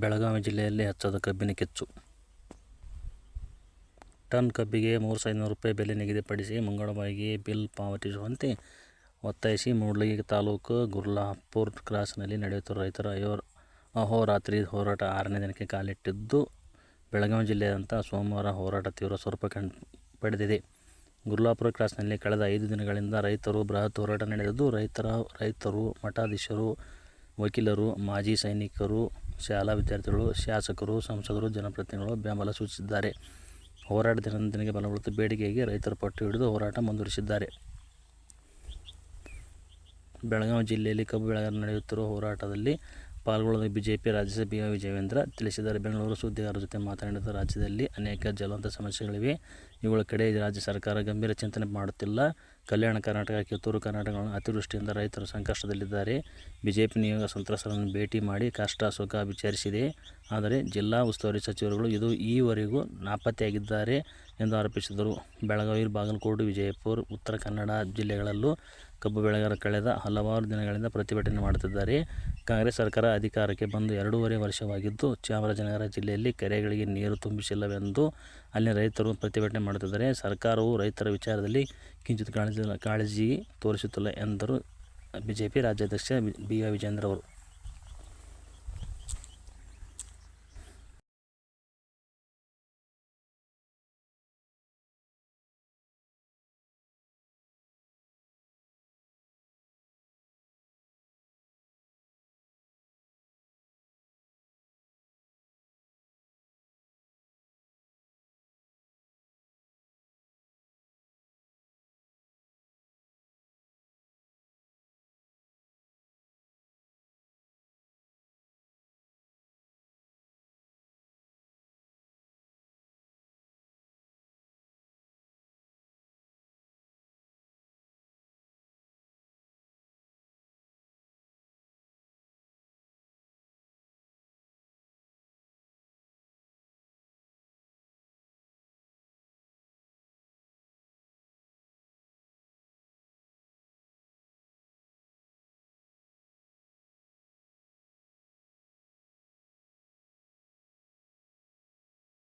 ಬೆಳಗಾವಿ ಜಿಲ್ಲೆಯಲ್ಲಿ ಹಚ್ಚದ ಕಬ್ಬಿನ ಕೆಚ್ಚು ಟನ್ ಕಬ್ಬಿಗೆ ಮೂರು ಐನೂರು ರೂಪಾಯಿ ಬೆಲೆ ನಿಗದಿಪಡಿಸಿ ಮಂಗಳವಾರಿಗೆ ಬಿಲ್ ಪಾವತಿಸುವಂತೆ ಒತ್ತಾಯಿಸಿ ಮೂಡ್ಲಗಿ ತಾಲೂಕು ಗುರ್ಲಾಪುರ್ ಕ್ರಾಸ್ನಲ್ಲಿ ನಡೆಯುತ್ತಿರುವ ರೈತರ ಅಹೋರಾತ್ರಿ ಹೋರಾಟ ಆರನೇ ದಿನಕ್ಕೆ ಕಾಲಿಟ್ಟಿದ್ದು, ಬೆಳಗಾವಿ ಜಿಲ್ಲೆಯಾದಂಥ ಸೋಮವಾರ ಹೋರಾಟ ತೀವ್ರ ಸ್ವರೂಪ ಪಡೆದಿದೆ. ಗುರ್ಲಾಪುರ ಕ್ರಾಸ್ನಲ್ಲಿ ಕಳೆದ ಐದು ದಿನಗಳಿಂದ ರೈತರು ಬೃಹತ್ ಹೋರಾಟ ನಡೆದಿದ್ದು, ರೈತರ ರೈತರು, ಮಠಾಧೀಶರು, ವಕೀಲರು, ಮಾಜಿ ಸೈನಿಕರು, ಶಾಲಾ ವಿದ್ಯಾರ್ಥಿಗಳು, ಶಾಸಕರು, ಸಂಸದರು, ಜನಪ್ರತಿನಿಧಿಗಳು ಬೆಂಬಲ ಸೂಚಿಸಿದ್ದಾರೆ. ಹೋರಾಟ ದಿನದಿಂದ ಬಲಗೊಳ್ಳುತ್ತಿರುವ ಬೇಡಿಕೆಗೆ ರೈತರು ಪಟ್ಟು ಹಿಡಿದು ಹೋರಾಟ ಮುಂದುವರಿಸಿದ್ದಾರೆ. ಬೆಳಗಾವಿ ಜಿಲ್ಲೆಯಲ್ಲಿ ಕಬ್ಬು ಬೆಳೆಗಾರರು ನಡೆಯುತ್ತಿರುವ ಹೋರಾಟದಲ್ಲಿ ಪಾಲ್ಗೊಳ್ಳುವುದಾಗಿ ಬಿಜೆಪಿ ರಾಜ್ಯಸಭೆಯ ವಿಜಯವೇಂದ್ರ ತಿಳಿಸಿದ್ದಾರೆ. ಬೆಂಗಳೂರು ಸುದ್ದಿಗಾರರ ಜೊತೆ ಮಾತನಾಡಿದ ರಾಜ್ಯದಲ್ಲಿ ಅನೇಕ ಜ್ವಲಂತ ಸಮಸ್ಯೆಗಳಿವೆ. ಇವುಗಳ ಕಡೆ ರಾಜ್ಯ ಸರ್ಕಾರ ಗಂಭೀರ ಚಿಂತನೆ ಮಾಡುತ್ತಿಲ್ಲ. ಕಲ್ಯಾಣ ಕರ್ನಾಟಕ, ಕಿತ್ತೂರು ಕರ್ನಾಟಕಗಳನ್ನು ಅತಿವೃಷ್ಟಿಯಿಂದ ರೈತರು ಸಂಕಷ್ಟದಲ್ಲಿದ್ದಾರೆ. ಬಿಜೆಪಿ ನಿಯೋಗ ಸಂತ್ರಸ್ತರನ್ನು ಭೇಟಿ ಮಾಡಿ ಕಷ್ಟ, ಸುಖ ವಿಚಾರಿಸಿದೆ. ಆದರೆ ಜಿಲ್ಲಾ ಉಸ್ತುವಾರಿ ಸಚಿವರುಗಳು ಇದು ಈವರೆಗೂ ನಾಪತ್ತೆಯಾಗಿದ್ದಾರೆ ಎಂದು ಆರೋಪಿಸಿದರು. ಬೆಳಗಾವಿ, ಬಾಗಲಕೋಟೆ, ವಿಜಯಪುರ, ಉತ್ತರ ಕನ್ನಡ ಜಿಲ್ಲೆಗಳಲ್ಲೂ ಕಬ್ಬು ಬೆಳೆಗಾರರು ಕಳೆದ ಹಲವಾರು ದಿನಗಳಿಂದ ಪ್ರತಿಭಟನೆ ಮಾಡುತ್ತಿದ್ದಾರೆ. ಕಾಂಗ್ರೆಸ್ ಸರ್ಕಾರ ಅಧಿಕಾರಕ್ಕೆ ಬಂದು ಎರಡೂವರೆ ವರ್ಷವಾಗಿದ್ದು, ಚಾಮರಾಜನಗರ ಜಿಲ್ಲೆಯಲ್ಲಿ ಕೆರೆಗಳಿಗೆ ನೀರು ತುಂಬಿಸಿಲ್ಲವೆಂದು ಅಲ್ಲಿನ ರೈತರು ಪ್ರತಿಭಟನೆ ಮಾಡುತ್ತಿದ್ದಾರೆ. ಸರ್ಕಾರವು ರೈತರ ವಿಚಾರದಲ್ಲಿ ಕಿಂಚಿತ್ ಕಾಳಜಿ ತೋರಿಸುತ್ತಿಲ್ಲ ಎಂದರು. ಬಿಜೆಪಿ ರಾಜ್ಯಾಧ್ಯಕ್ಷ ಬಿ. ವಿಜೇಂದ್ರ ಅವರು